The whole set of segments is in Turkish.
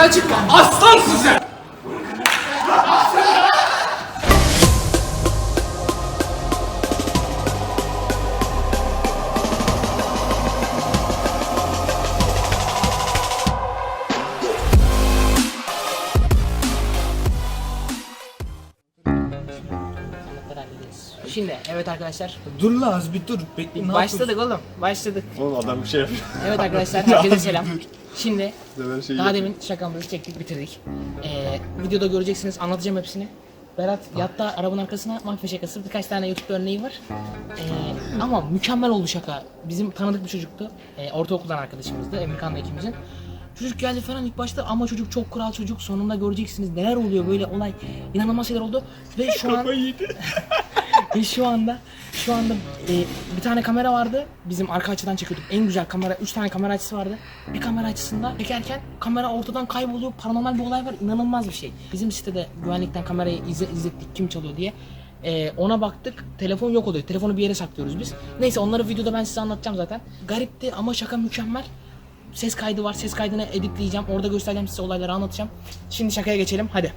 Kamera çıkma. Aslansın sen. Şimdi evet arkadaşlar Dur la az bir dur. Bekle ne başladık oğlum başladık. Oğlum adam bir şey yapıyor. Evet arkadaşlar herkese selam. Şimdi şey daha demin şakamızı çektik bitirdik. Ee, videoda göreceksiniz anlatacağım hepsini. Berat yatta arabanın arkasına mafya şakası birkaç tane YouTube örneği var. Ee, ama mükemmel oldu şaka. Bizim tanıdık bir çocuktu. Ee, ortaokuldan arkadaşımızdı. Emirkan'la ikimizin. Çocuk geldi falan ilk başta ama çocuk çok kral çocuk. Sonunda göreceksiniz neler oluyor böyle olay. İnanılmaz şeyler oldu. Ve şu an ve şu anda şu anda e, bir tane kamera vardı. Bizim arka açıdan çekiyorduk. En güzel kamera, 3 tane kamera açısı vardı. Bir kamera açısında çekerken kamera ortadan kayboluyor. Paranormal bir olay var. İnanılmaz bir şey. Bizim sitede güvenlikten kamerayı izle, izlettik kim çalıyor diye. E, ona baktık. Telefon yok oluyor. Telefonu bir yere saklıyoruz biz. Neyse onları videoda ben size anlatacağım zaten. Garipti ama şaka mükemmel. Ses kaydı var. Ses kaydını editleyeceğim. Orada göstereceğim size olayları anlatacağım. Şimdi şakaya geçelim. Hadi.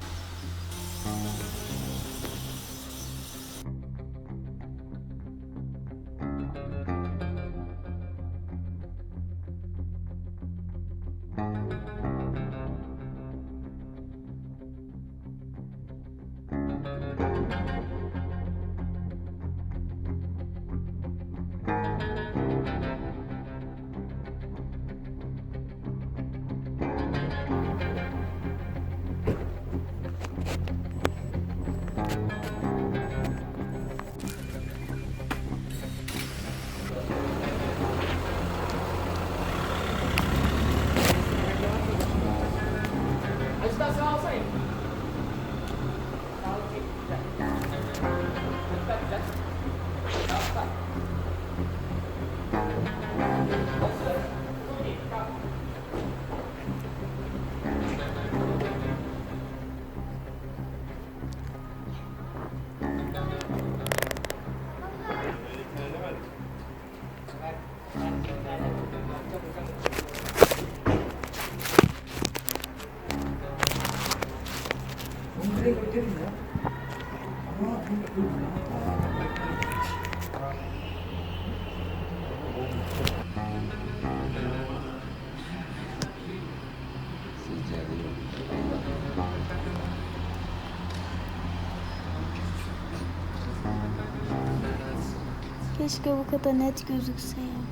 Keşke bu kadar net gözükse ya.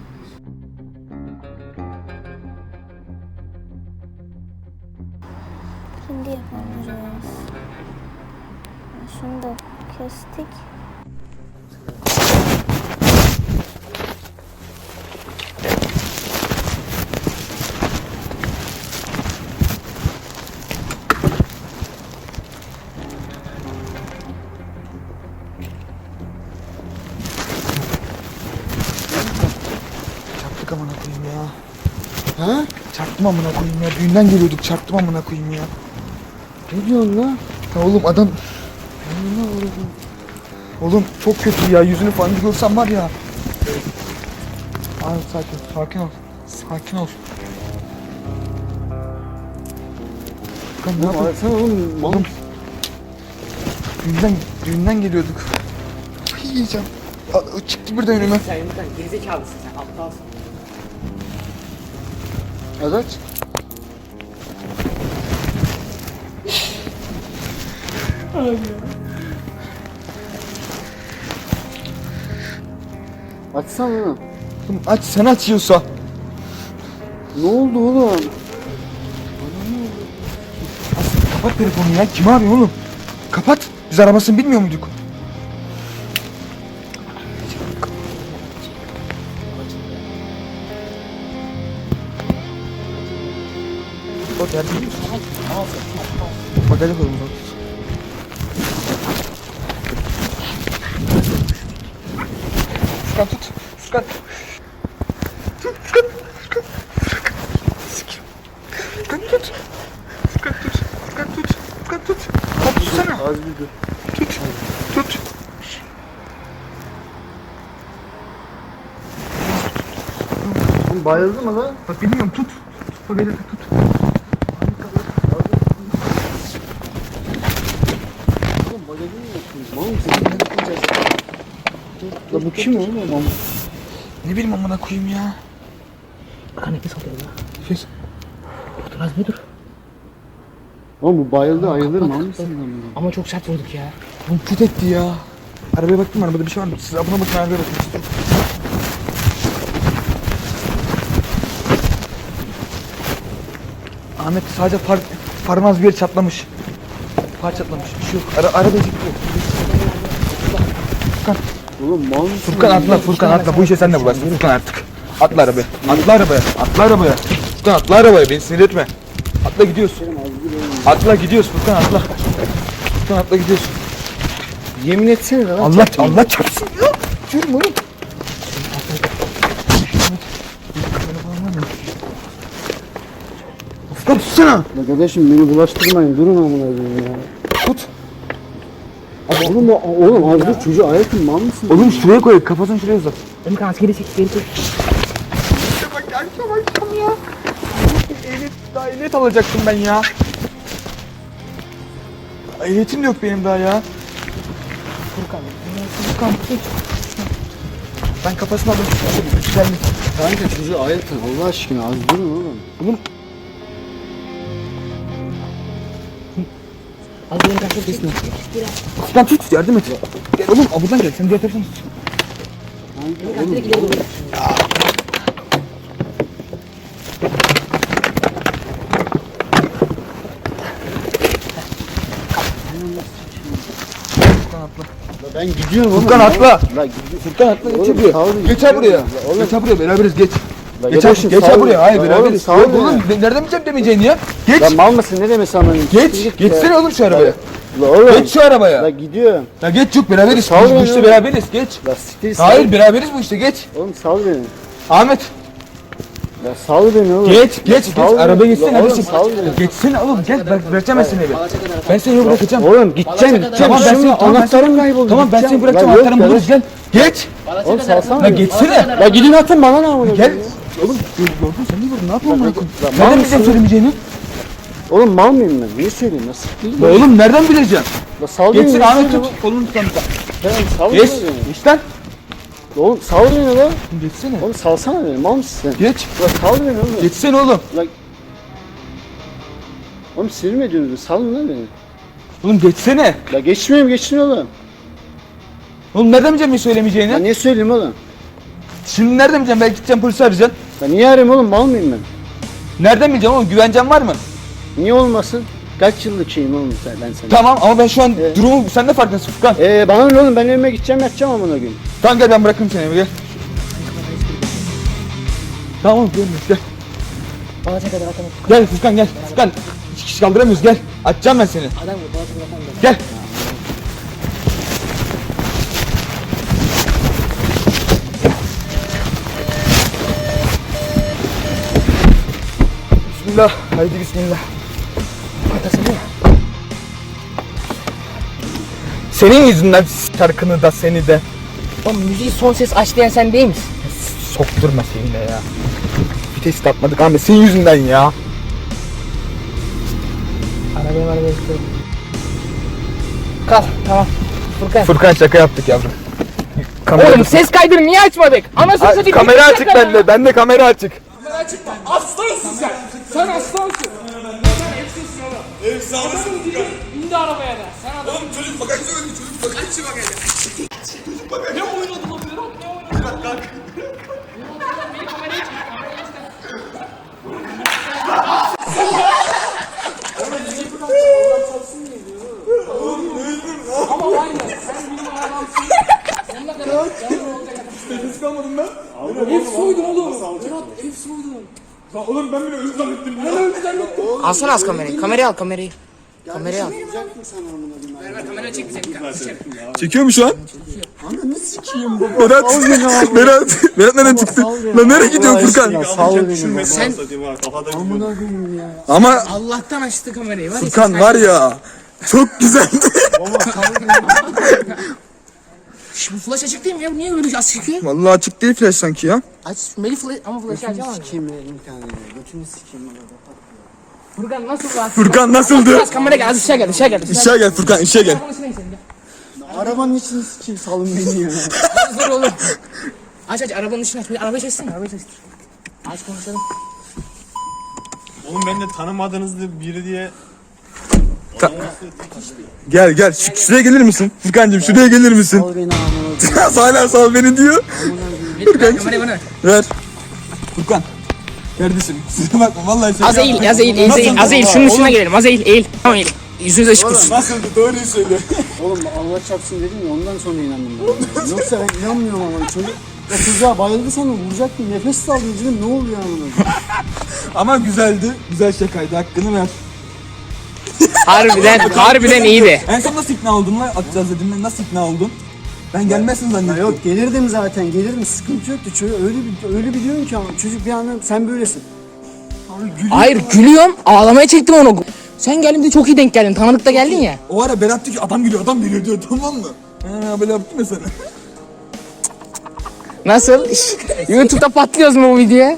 Çarptık amına koyayım ya. Ha? Çarptım amına koyayım ya. Düğünden geliyorduk çarptım amına koyayım ya. Ne diyorsun lan? Ya oğlum adam... Amına oğlum. Oğlum çok kötü ya. Yüzünü falan bir görsem var ya. Abi sakin, sakin ol. Sakin ol. Kan ne yapıyorsun? Sen oğlum Oğlum. Düğünden, düğünden geliyorduk. Yiyeceğim. Çıktı birden önüme. Sen Emirkan gerizekalısın sen aptalsın. Evet. Açsana. Oğlum aç sen açıyorsa. Ne oldu oğlum? Kapat telefonu ya. Kim arıyor oğlum? Kapat. Biz aramasını bilmiyor muyduk? Musun? Bak hadi koyun bak. Furkan tut. Furkan. Furkan. Furkan. Furkan. Tut. Furkan tut. Furkan tut. Furkan tut. Furkan tutsana. Az bir dur. Tut. Tut. Bayıldı mı lan? Bak bilmiyorum tut. Tut elini tut. Bu kim oğlum? Ama Ne bileyim amına koyayım ya. Kan nefes alıyor ya. Nefes. Dur az bir dur. Oğlum bu bayıldı ayılır mı? Ama çok sert vurduk ya. Oğlum kötü etti ya. Arabaya baktım arabada bir şey var mı? Siz abone bakın arabaya bakın. Ahmet sadece far, farmaz bir yer çatlamış. Far çatlamış. Bir şey yok. Ara, araba gitti. Oğlum mal mısın? Furkan atla Furkan atla. Bu işe sen de bulaşsın. Furkan artık. Atla arabaya. Atla arabaya. Atla arabaya. Furkan atla arabaya. Beni sinir etme. Atla gidiyoruz. Atla gidiyoruz Furkan atla. Furkan atla gidiyoruz. Yemin etsene lan. Allah Allah çarpsın ya. Diyorum oğlum. Furkan tutsana. Ya kardeşim beni bulaştırmayın. Durun amına koyayım ya. Tut. Oğlum o- oğlum az dur çocuğu ayakın mal mısın? Oğlum şuraya koy. Kafasını şuraya uzat. Az geri çek geri çek. Bak akşam akşam ya. Ehliyet, daha ehliyet alacaktım ben ya. Ehliyetim de yok benim daha ya. Furkan. Furkan tut. Ben kafasını aldım. Güzellik. Kanka çocuğu ayakın Allah aşkına az durun oğlum. Az geri kaçır kesin. Furkan tut yardım et. Gel oğlum buradan gel. Sen diğer taraftan tut. Ben gidiyorum oğlum. Furkan ya. atla. La gidiyorum. Furkan atla geç Oğlum, buraya. sağ olun. Geç ha buraya. Oğlum. Geç ha buraya beraberiz geç. La Geç, kardeşim, geç sağ ha olun. buraya. Hayır La beraberiz. oğlum, sağ Yok olun oğlum ya. nereden bileceğim demeyeceğini ya. Geç. Lan mal mısın ne demek sana? Geç. Geçsene oğlum şu arabaya. La oğlum. Geç şu arabaya. La gidiyorum. Ya geç yok beraberiz. Sağ ol Bu ya. işte beraberiz geç. La siktir. Hayır beraberiz bu işte geç. Oğlum sal beni. Ahmet La sal beni oğlum. geç geç geç. Geçsene La hadi oğlum, ya. Geçsene oğlum gel ben bırakacağım ben seni eve. Ben seni eve bırakacağım. Oğlum gideceğim gideceğim. Tamam ben seni anahtarım kayboldu. Tamam ben seni bırakacağım yok anahtarımı buluruz gel. Geç. Oğlum salsana. La geçsene. La gidin atın bana ne amına Gel. Oğlum gördün sen niye vurdun ne yapıyorsun mal Nereden bileceğim ya? söylemeyeceğini? ya? Oğlum mal mıyım ben? Niye söyleyeyim? La oğlum nereden bileceğim? La sal beni. Geçsin Ahmet tut. Kolunu tut Ahmet. Tamam sal Geç. beni. Geç lan. Oğlum sal beni la. Geçsene. Oğlum salsana beni. Mal mısın sen? Geç. La sal beni oğlum. Geçsene oğlum. La... Oğlum sinir mi ediyorsunuz? Salın lan beni. Oğlum geçsene. La geçmiyorum geçsin oğlum. Oğlum nereden bileceğim ne söylemeyeceğini? niye söyleyeyim oğlum? Şimdi nereden bileceğim? Belki gideceğim polisi arayacaksın. La niye arayayım oğlum? Mal mıyım ben? Nereden bileceğim oğlum? Güvencen var mı? Niye olmasın? Kaç yıllık şeyim oğlum sen ben sana. Tamam ama ben şu an Evet. durumu sen de farkındasın Furkan. Ee bana ne oğlum ben evime gideceğim yatacağım amına koyayım. Tamam gel ben bırakayım seni eve gel. Tamam oğlum gel gel. Balaca kadar atamam. Gel Furkan gel. Furkan iki kişi kaldıramıyoruz gel. Atacağım ben seni. Adam vur. Balaca kadar atamam. Gel. Bismillah. Haydi bismillah. Senin yüzünden şarkını da seni de Oğlum müziği son ses aç diyen sen değil misin? sokturma seninle ya. Vites de atmadık Ahmet senin yüzünden ya. Arabaya arabaya bekliyorum. Kal tamam. Furkan. Furkan şaka yaptık yavrum. Oğlum ses kaydını niye açmadık? Anasını Ay, satayım. kamera açık bende. Bende kamera açık. Aslansın sen. Sen aslansın. Efsansın oğlum. Efsanasın. İndi arabaya da. Sen adam. Oğlum çocuk bagajda öldü. Çocuk bagajda bagajda. Çocuk bagajda. Ne oynadın lan Berat? Ne oynadın? Bırak kalk. Beni kameraya çek. Kameraya çek. Ama var ya sen benim adamsın. Sonuna kadar canım olacak. Deniz kalmadım ben. Ev soydum oğlum. Berat ev soydum. Lan oğlum ben bile öldü zannettim. Ben öldü zannettim. Alsana az kamerayı. Kamerayı al kamerayı. Kamerayı al. Ver kamera çek seni. Çekiyor mu şu an? Berat, Berat, Berat nereden çıktı? Lan nereye gidiyor Furkan? Sal beni. Sen Ama Allah'tan açtı kamerayı. Var ya, Furkan var ya, çok güzeldi. Şş, bu flash açık değil mi ya? Niye öyle az çıkıyor? Vallahi açık değil flash sanki ya. Aç. Melih flash ama flash'ı açamam. Sikeyim ben bir tane. Götünü sikeyim orada. Furkan nasıl lan? Furkan nasıldı? Biraz kamera gel. Az ışığa gel. Işığa gel. İşe gel Furkan, işe gel. Arabanın içini sikeyim salın beni ya. Dur oğlum. Aç aç arabanın içine aç. Bir Arabayı çalışsana arabayı çalıştır. Aç konuşalım. Oğlum ben de tanımadığınız biri diye Gel gel Şu- şuraya gelir misin? Furkan'cığım şuraya gelir misin? Sal beni amına. Hala sal beni diyor. Bana ver. Furkan. Kardeşim size bakma vallahi sen Az eğil, az eğil, az eğil, az eğil. Şunun üstüne gelelim. Az eğil, eğil. Tamam eğil. Yüzünüze ışık dursun. Nasıldı doğruyu söyle. Oğlum Allah çarpsın dedim ya ondan sonra inandım ben. Yoksa ben inanmıyorum ama çocuk. O çocuğa bayıldı sandım vuracaktım. Nefes aldım dedim ne oluyor amına. Ama güzeldi. Güzel şakaydı hakkını ver. Harbiden, harbiden iyiydi. En son nasıl ikna oldun lan? Atacağız dedim ben nasıl ikna oldun? Ben gelmezsin Ya zannettim. yok gelirdim zaten gelirdim sıkıntı yoktu. Çocuk öyle bir öyle bir diyorsun ki ama çocuk bir anda sen böylesin. Abi gülüyor. Hayır gülüyorum. Ağlamaya çektim onu. Sen geldiğinde çok iyi denk geldin. Tanıdıkta geldin ya. O ara Berat diyor ki adam geliyor adam geliyor diyor tamam mı? He böyle yaptım ya sana. Nasıl? YouTube'da patlıyoruz mu bu videoya?